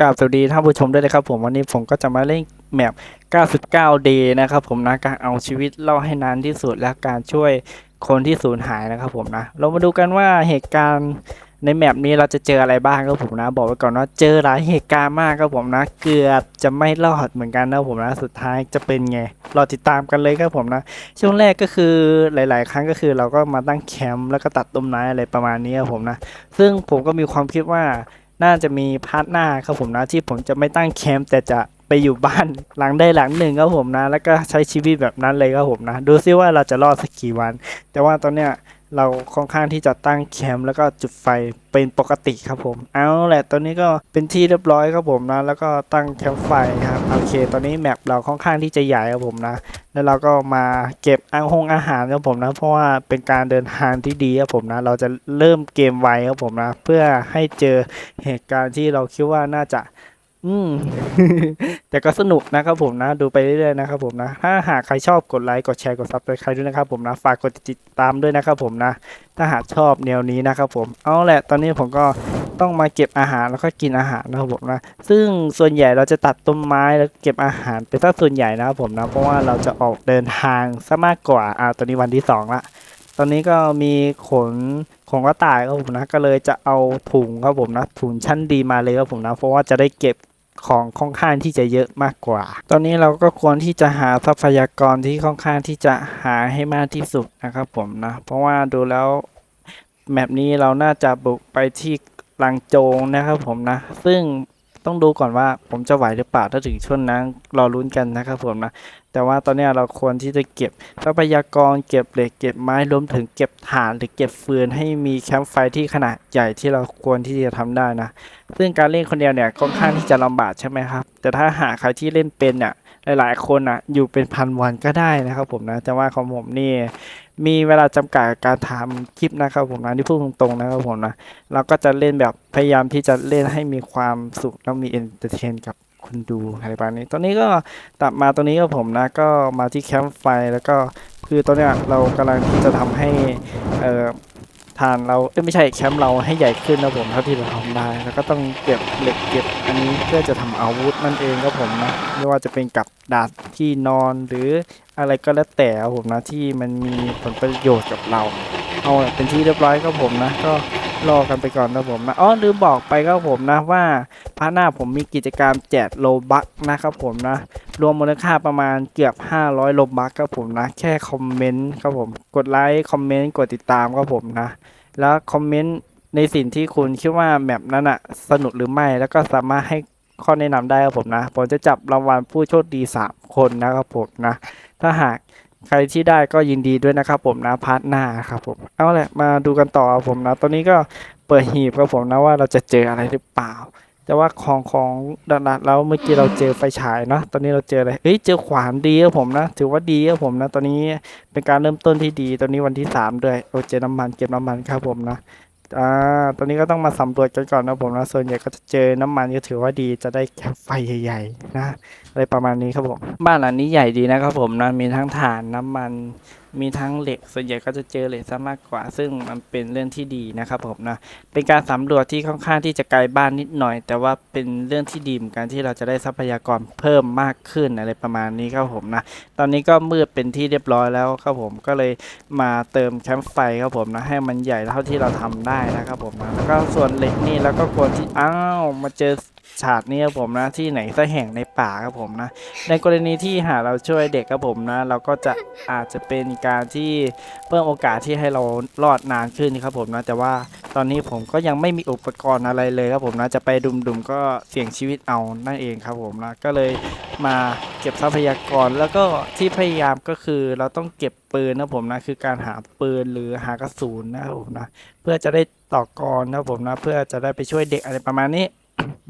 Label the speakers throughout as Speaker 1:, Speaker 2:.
Speaker 1: กราบสวัสดีท่านผู้ชมด้วยนะครับผมวันนี้ผมก็จะมาเล่นแมป 99 day นะครับผมนะการเอาชีวิตรอดให้นานที่สุดและการช่วยคนที่สูญหายนะครับผมนะ เรามาดูกันว่าเหตุการณ์ในแมปนี้เราจะเจออะไรบ้างครับผมนะ บอกไว้ก่อนว่าเจอหลายเหตุการณ์มากครับผมนะ เกือบจะไม่รอดเหมือนกันนะผมนะสุดท้ายจะเป็นไงรอติดตามกันเลยครับผมนะ ช่วงแรกก็คือหลาย ๆ ครั้งก็คือเราก็มาตั้งแคมป์แล้วก็ตัดต้นไม้อะไรประมาณนี้ครับผมนะ ซึ่งผมก็มีความคิดว่า น่าจะมีพาร์ทหน้าครับผมนะที่ผมจะไม่ตั้งแคมป์แต่จะไปอยู่บ้านหลังได้หลังหนึ่งครับผมนะ แล้วก็ใช้ชีวิตแบบนั้นเลยครับผมนะ ดูซิว่าเราจะรอดสักกี่วัน แต่ว่าตอนเนี้ย เราค่อนข้างที่จะตั้งแคมป์แล้วก็จุดไฟเป็นปกติครับผม เอาแหละตอนนี้ก็เป็นที่เรียบร้อยครับผมนะ แล้วก็ตั้งแคมป์ไฟครับ โอเค ตอนนี้แมปเราค่อนข้างที่จะใหญ่ครับผมนะ แล้วเราก็มาเก็บอางหงอาหารครับผมนะ เพราะว่าเป็นการเดินทางที่ดีครับผมนะ เราจะเริ่มเกมไวครับผมนะ เพื่อให้เจอเหตุการณ์ที่เราคิดว่าน่าจะ อืม แต่ก็สนุกนะครับผมนะ ดูไปเรื่อยๆนะครับผมนะ ถ้าหากใครชอบกดไลค์กดแชร์กดซับสไครต์ด้วยนะครับผมนะ ฝากกดติดตามด้วยนะครับผมนะ ถ้าหากชอบแนวนี้นะครับผม เอาแหละตอนนี้ผมก็ต้องมาเก็บอาหารแล้วก็กินอาหารนะครับผมนะ ซึ่งส่วนใหญ่เราจะตัดต้นไม้แล้วเก็บอาหารเป็นสัดส่วนใหญ่นะครับผมนะ เพราะว่าเราจะออกเดินทางซะมากกว่า อ่า ตอนนี้วันที่สองละตอนนี้ก็มีขนของกระต่ายครับผมนะ ก็เลยจะเอาถุงครับผมนะ ถุงชั้นดีมาเลยครับผมนะ เพราะว่าจะได้เก็บ ของค่อนข้างที่จะเยอะมากกว่า ตอนนี้เราก็ควรที่จะหาทรัพยากรที่ค่อนข้างที่จะหาให้มากที่สุดนะครับผมนะ เพราะว่าดูแล้วแมปนี้เราน่าจะบุกไปที่ลังโจงนะครับผมนะ ซึ่ง ต้องดูก่อนว่าผมจะไหวหรือเปล่าถ้าถึงช่วงนั้นรอลุ้นกันนะครับผมนะ แต่ว่าตอนนี้เราควรที่จะเก็บทรัพยากรเก็บเหล็กเก็บไม้รวมถึงเก็บถ่านหรือเก็บฟืนให้มีแคมป์ไฟที่ขนาดใหญ่ที่เราควรที่จะทำได้นะ ซึ่งการเล่นคนเดียวเนี่ยค่อนข้างที่จะลำบากใช่ไหมครับ แต่ถ้าหาใครที่เล่นเป็นเนี่ยหลายๆ คนอะอยู่เป็นพันวันก็ได้นะครับผมนะแต่ว่าของผมนี่ มีเวลาจำกัดการถารทำคลิปนะครับผมนะที่พูดตรงๆนะครับผมนะเราก็จะเล่นแบบพยายามที่จะเล่นให้มีความสุขแล้วมีเอนเตอร์เทนกับคนดูอะไรประมาณนี้ตอนนี้ก็ตัดมาตรงนี้ก็ผมนะก็มาที่แคมป์ไฟแล้วก็คือตอนนี้เรากำลังที่จะทำให้เอ่อ ฐานเราเอ้ยไม่ใช่แคมป์เราให้ใหญ่ขึ้นนะผมเท่าที่เราทำได้ แล้วก็ต้องเก็บเหล็กเก็บอันนี้เพื่อจะทำอาวุธนั่นเองครับผมนะไม่ว่าจะเป็นกับดาบที่นอนหรืออะไรก็แล้วแต่ผมนะที่มันมีผลประโยชน์กับเรา เอาเป็นที่เรียบร้อยครับผมนะก็ รอกันไปก่อนนะผมนะอ๋อลืมบอกไปครับผมนะว่าพาร์ทหน้าผมมีกิจกรรมแจกโลบัคนะครับผมนะ รวมมูลค่าประมาณเกือบ 500 โลบัคครับผมนะ แค่คอมเมนต์ครับผม กดไลค์คอมเมนต์กดติดตามครับผมนะ แล้วคอมเมนต์ในสิ่งที่คุณคิดว่าแมปนั้นอะสนุกหรือไม่แล้วก็สามารถให้ข้อแนะนำได้ครับผมนะ ผมจะจับรางวัลผู้โชคดี 3 คนนะครับผมนะ ถ้าหาก ใครที่ได้ก็ยินดีด้วยนะครับผมนะพาร์ทหน้าครับผมเอาแหละมาดูกันต่อผมนะ ตอนนี้ก็เปิดหีบครับผมนะว่าเราจะเจออะไรหรือเปล่า แต่ว่าของของดัดแล้วเมื่อกี้เราเจอไฟฉายเนาะตอนนี้เราเจออะไรเอ้ยเจอขวานดีครับผมนะ ถือว่าดีครับผมนะ ตอนนี้เป็นการเริ่มต้นที่ดี ตอนนี้วันที่สามด้วยโอเจอน้ำมันเก็บน้ำมันครับผมนะ อ่าตอนนี้ก็ต้องมาสำรวจกันก่อนนะผมนะ ส่วนใหญ่ก็จะเจอน้ำมันก็ถือว่าดี จะได้แก๊ไฟใหญ่ๆนะ อะไรประมาณนี้ครับผม บ้านหลังนี้ใหญ่ดีนะครับผมนะ มีทั้งถ่านน้ำมันมีทั้งเหล็กส่วนใหญ่ก็จะเจอเหล็กซะมากกว่า ซึ่งมันเป็นเรื่องที่ดีนะครับผมนะเป็นการสำรวจที่ค่อนข้างที่จะไกลบ้านนิดหน่อย แต่ว่าเป็นเรื่องที่ดีเหมือนกันที่เราจะได้ทรัพยากรเพิ่มมากขึ้นอะไรประมาณนี้ครับผมนะตอนนี้ก็มืดเป็นที่เรียบร้อยแล้วครับผมก็เลยมาเติมแคมป์ไฟครับผมนะให้มันใหญ่เท่าที่เราทำได้นะครับผมนะแล้วก็ส่วนเหล็กนี่แล้วก็ควรที่อ้าวมาเจอ ฉากนี้ครับผมนะที่ไหนสักแห่งในป่าครับผมนะ ในกรณีที่หาเราช่วยเด็กครับผมนะ เราก็จะอาจจะเป็นการที่เพิ่มโอกาสที่ให้เรารอดนานขึ้นครับผมนะ แต่ว่าตอนนี้ผมก็ยังไม่มีอุปกรณ์อะไรเลยครับผมนะจะไปดุมๆก็เสี่ยงชีวิตเอานั่นเองครับผมนะก็เลยมาเก็บทรัพยากรแล้วก็ที่พยายามก็คือเราต้องเก็บปืนนะผมนะคือการหาปืนหรือหากระสุนนะครับผมนะเพื่อจะได้ต่อกรนะครับผมนะเพื่อจะได้ไปช่วยเด็กอะไรประมาณนี้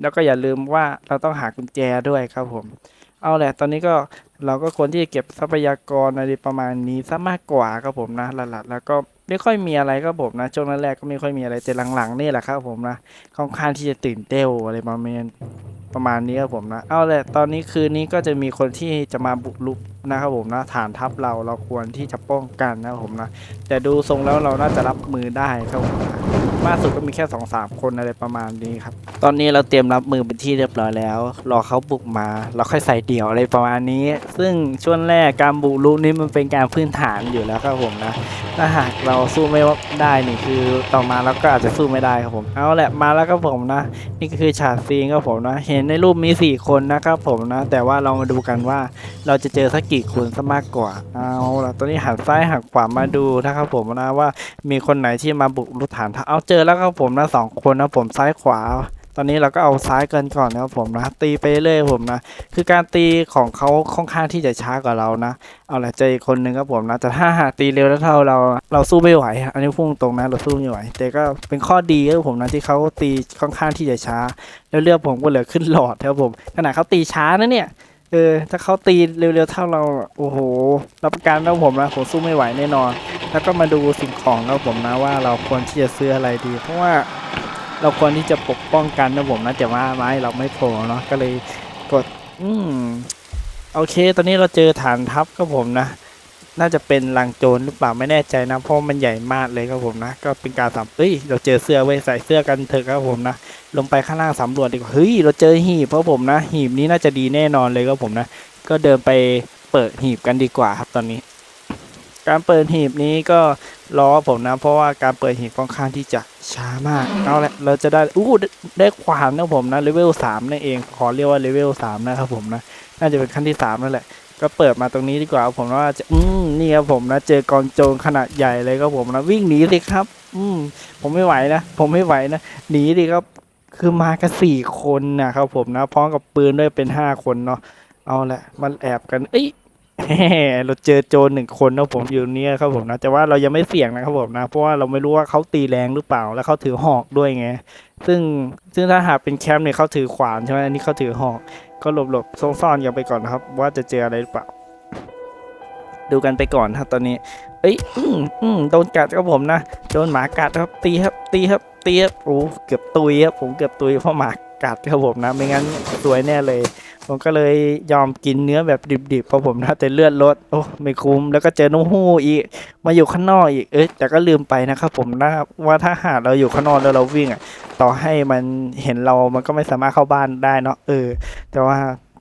Speaker 1: แล้วก็อย่าลืมว่าเราต้องหากุญแจด้วยครับผม เอาแหละ ตอนนี้ก็เราก็ควรที่จะเก็บทรัพยากรอะไรประมาณนี้ซะมากกว่าครับผมนะหลักๆแล้วก็ไม่ค่อยมีอะไรครับผมนะช่วงแรกๆก็ไม่ค่อยมีอะไรแต่หลังๆนี่แหละครับผมนะค่อนข้างที่จะตื่นเต้นอะไรประมาณประมาณนี้ครับผมนะ เอาแหละตอนนี้คืนนี้ก็จะมีคนที่จะมาบุกรุกนะครับผมนะฐานทัพเราเราควรที่จะป้องกันนะครับผมนะแต่ดูทรงแล้วเราน่าจะรับมือได้ครับผม นะมากสุดก็มีแค่สองสามคนอะไรประมาณนี้ครับ ตอนนี้เราเตรียมรับมือเป็นที่เรียบร้อยแล้ว รอเขาบุกมา เราค่อยใส่เดี่ยวอะไรประมาณนี้ ซึ่งช่วงแรกการบุกรุกนี้มันเป็นการพื้นฐานอยู่แล้วครับผมนะ ถ้าหากเราสู้ไม่ได้นี่คือต่อมาเราก็อาจจะสู้ไม่ได้ครับผม เอาแหละมาแล้วครับผมนะ นี่ก็คือฉากซีนครับผมนะ เห็นในรูปมี 4 คนนะครับผมนะ แต่ว่าเรามาดูกันว่าเราจะเจอสักกี่คนซะมากกว่า เอาละตอนนี้หันซ้ายหันขวามาดูนะครับผมนะว่ามีคนไหนที่มาบุกรุกฐานทัพเอาเจอแล้วครับผมนะสองคนนะผมซ้ายขวา ตอนนี้เราก็เอาซ้ายเกันก่อนนะครับผมนะตีไปเรื่อยผมนะคือการตีของเขาค่อนข้างที่จะช้ากว่าเรานะเอาละเจออีกคนหนึ่งครับผมนะแต่ถ้าหากตีเร็วแล้วเท่าเราเราสู้ไม่ไหว อันนี้พุ่งตรงนะเราสู้ไม่ไหว แต่ก็เป็นข้อดีครับผมนะที่เขาตีค่อนข้างที่จะช้า แล้วเลือกผมก็เหลือขึ้นหลอดครับผมขนาดเขาตีช้านะเนี่ยเออถ้าเขาตีเร็วๆเท่าเรา โอ้โห รับประกันนะผมนะผมสู้ไม่ไหวแน่นอน แล้วก็มาดูสิ่งของนะผมนะว่าเราควรที่จะซื้ออะไรดี เพราะว่าเราควรที่จะปกป้องกันนะผมนะแต่ว่าไม้เราไม่พอเนาะก็เลยกดอืมโอเค ตอนนี้เราเจอฐานทัพครับผมนะ น่าจะเป็นลังโจรหรือเปล่าไม่แน่ใจนะ เพราะมันใหญ่มากเลยครับผมนะ ก็เป็นการสำเอ้ย เราเจอเสื้อไว้ใส่เสื้อกันเถอะครับผมนะ ลงไปข้างล่างสำรวจดีกว่า เฮ้ย เราเจอหีบเพราะผมนะ หีบนี้น่าจะดีแน่นอนเลยครับผมนะ ก็เดินไปเปิดหีบกันดีกว่าครับตอนนี้ การเปิดหีบนี้ก็รอผมนะ เพราะว่าการเปิดหีบค่อนข้างที่จะช้ามากเอาละเราจะได้อู้ได้ได้ขวานนะผมนะเลเวลสามนั่นเองขอเรียกว่าเลเวลสามนะครับผมนะน่าจะเป็นขั้นที่สามนั่นแหละก็เปิดมาตรงนี้ดีกว่าผมว่าจะอืมนี่ครับผมนะเจอกองโจรขนาดใหญ่เลยครับผมนะวิ่งหนีสิครับ อืมผมไม่ไหวนะผมไม่ไหวนะหนีดิครับคือมากันสี่คนนะครับผมนะพร้อมกับปืนด้วยเป็นห้าคนเนาะเอาละมันแอบกัน เอ้ย เราเจอโจรหนึ่งคนนะผมอยู่เนี่ยครับผมนะแต่ว่าเรายังไม่เสี่ยงนะครับผมนะเพราะว่าเราไม่รู้ว่าเขาตีแรงหรือเปล่าแล้วเขาถือหอกด้วยไงซึ่งซึ่งถ้าหากเป็นแคมป์เนี่ยเขาถือขวานใช่ไหมอันนี้เขาถือหอก ก็หลบหลบๆซ่อนๆกันไปก่อนนะครับ ว่าจะเจออะไรหรือเปล่า ดูกันไปก่อนครับตอนนี้ เอ้ยอืมอืมโดนกัดครับผมนะโดนหมากัดครับตีครับตีครับตีครับโอ้เกือบตุยครับผมเกือบตุยเพราะหมากัดครับผมนะ ไม่งั้นสวยแน่เลย ผมก็เลยยอมกินเนื้อแบบดิบๆเพราะผมนะแต่เลือดลดโอ้ไม่คุ้มแล้วก็เจอน้องหู้อีก มาอยู่ข้างนอกอีกเอ้ยแต่ก็ลืมไปนะครับผมนะว่าถ้าหากเราอยู่ข้างนอกแล้วเราวิ่งอะ ต่อให้มันเห็นเรามันก็ไม่สามารถเข้าบ้านได้เนาะเออ แต่ว่า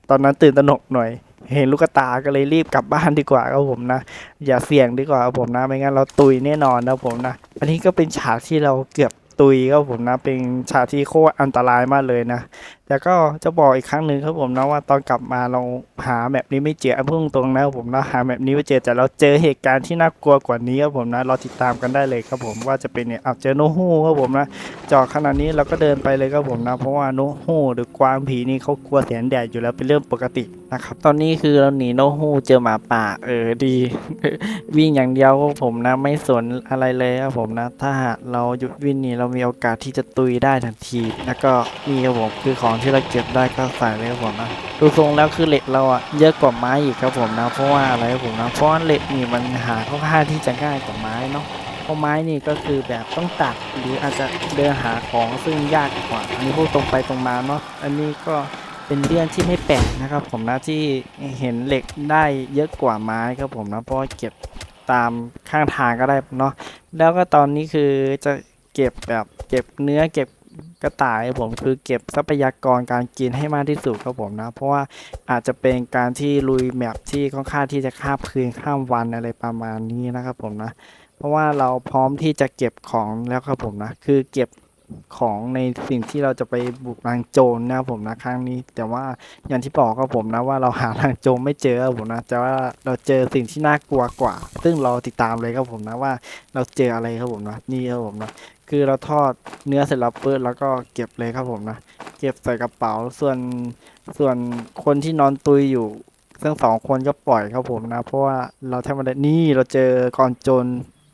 Speaker 1: ตอนนั้นตื่นตระหนกหน่อย เห็นลูกตาก็เลยรีบกลับบ้านดีกว่าครับผมนะ อย่าเสี่ยงดีกว่าครับผมนะไม่งั้นเราตุยแน่นอนนะครับผมนะ อันนี้ก็เป็นฉากที่เราเกือบตุยครับผมนะเป็นฉากที่โคตรอันตรายมากเลยนะ แต่ก็จะบอกอีกครั้งหนึ่งครับผมนะว่าตอนกลับมาเราหาแบบนี้ไม่เจอพุ่งตรงนะครับผมนะหาแบบนี้ไม่เจอแต่เราเจอเหตุการณ์ที่น่ากลัวกว่านี้ครับผมนะเราติดตามกันได้เลยครับผมว่าจะเป็นเนี่ยเอาเจอโนฮูครับผมนะจอดขนาดนี้เราก็เดินไปเลยครับผมนะ เพราะว่าโนฮูหรือกวางผีนี่เขากลัวแสงแดดอยู่แล้วเป็นเรื่องปกตินะครับตอนนี้คือเราหนีโนฮูเจอหมาป่าเออดี วิ่งอย่างเดียวครับผมนะ ไม่สนอะไรเลยครับผมนะ ถ้าเราหยุดวิ่งนี่เรามีโอกาสที่จะตุยได้ทันที แล้วก็นี่ครับผมคือของที่เราเก็บได้ก็ใส่เลยครับผมนะดูทรงแล้วคือเหล็กเราอะเยอะกว่าไม้อีกครับผมนะ เพราะว่าอะไรครับผมนะเพราะว่าเหล็กนี่มันหาค่อนข้างที่จะง่ายกว่าไม้เนาะเพราะไม้นี่ก็คือแบบต้องตัดหรืออาจจะเดินหาของซึ่งยากกว่าอันนี้พูดตรงไปตรงมาเนาะอันนี้ก็เป็นเรื่องที่ไม่แปลกนะครับ ผมนะที่เห็นเหล็กได้เยอะกว่าไม้ครับผมนะเพราะเก็บตามข้างทางก็ได้เนาะแล้วก็ตอนนี้คือจะเก็บแบบเก็บเนื้อเก็บ กระต่ายผมคือเก็บทรัพยากรการกินให้มากที่สุดครับผมนะ เพราะว่าอาจจะเป็นการที่ลุยแมปที่ค่อนข้างที่จะข้ามคืนข้ามวันอะไรประมาณนี้นะครับผมนะ เพราะว่าเราพร้อมที่จะเก็บของแล้วครับผมนะ คือเก็บ ของในสิ่งที่เราจะไปบุกนางโจรนะครับผมนะครั้งนี้ แต่ว่าอย่างที่บอกครับผมนะว่าเราหานางโจรไม่เจอครับผมนะแต่ว่าเราเจอสิ่งที่น่ากลัวกว่า ซึ่งเราติดตามเลยครับผมนะว่าเราเจออะไรครับผมนะนี่ครับผมนะคือเราทอดเนื้อเสร็จแล้วปุ๊บแล้วก็เก็บเลยครับผมนะเก็บใส่กระเป๋าส่วนส่วนคนที่นอนตุยอยู่ซึ่งสองคนก็ปล่อยครับผมนะ เพราะว่าเราแทบไม่ได้นี่เราเจอกองโจร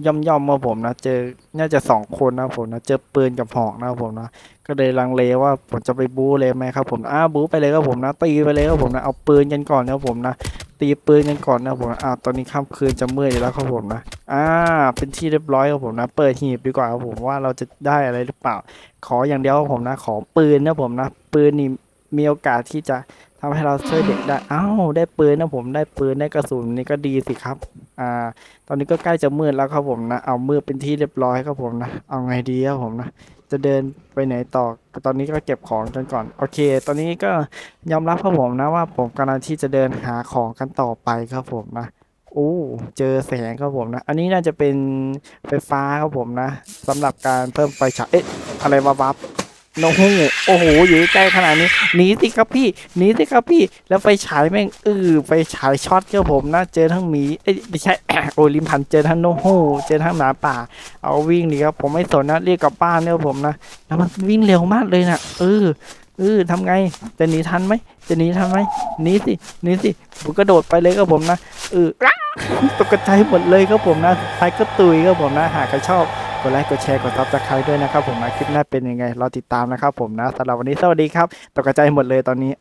Speaker 1: ย่อมย่อมๆมาผมนะเจอน่าจะสองคนนะผมนะเจอปืนกับหอกนะผมนะก็เลยลังเลว่าผมจะไปบู๊เลยไหมครับผมอ้าบู๊ไปเลยครับผมนะตีไปเลยครับผมนะเอาปืนกันก่อนนะผมนะตีปืนกันก่อนนะผมนะอ้าวตอนนี้ค่ำคืนจะมืดอยแล้วครับผมนะอ่าเป็นที่เรียบร้อยครับผมนะ เปิดหีบดีกว่าครับผมว่าเราจะได้อะไรหรือเปล่า ขออย่างเดียวครับผมนะ ขอปืนนะผมนะ ปืนนี่มีโอกาสที่จะทำให้เราช่วยเด็กได้อ้าวได้ปืนนะผมได้ปืนได้กระสุนนี่ก็ดีสิครับ อ่า ตอนนี้ก็ใกล้จะมืดแล้วครับผมนะ เอามืดเป็นที่เรียบร้อยครับผมนะ เอาไงดีครับผมนะ จะเดินไปไหนต่อ ตอนนี้ก็เก็บของกันก่อน โอเค ตอนนี้ก็ยอมรับครับผมนะว่าผมกำลังที่จะเดินหาของกันต่อไปครับผมนะโอ้เจอแสงครับผมนะ อันนี้น่าจะเป็นไฟฟ้าครับผมนะสำหรับการเพิ่มไฟฉาย เอ๊ะ อะไรวะวับ โนฮูโอ้โหอยู่ใกล้ขนาดนี้หนีสิครับพี่หนีสิครับพี่ แล้วไฟฉายแม่งเออไฟฉายช็อตครับผมนะเจอทั้งหมีเอ้ยไม่ใช่โอลิมพันเจอทั้งโนฮูเจอทั้งหมาป่า เอาวิ่งดีครับผมไม่สนนะเรียกกลับบ้านเนี่ยผมนะแล้วมันวิ่งเร็วมากเลยนะเออเออทำไงจะหนีทันไหมจะหนีทันไหมหนีสิหนีสิผมกระโดดไปเลยครับผมนะเออตกใจหมดเลยครับผมนะสุดท้ายก็ตุยครับผมนะหากใครชอบ กดไลค์กดแชร์กดซับสไครต์ด้วยนะครับผมนะคลิปหน้าเป็นยังไง เราติดตามนะครับผมนะสำหรับวันนี้สวัสดีครับตกใจหมดเลยตอนนี้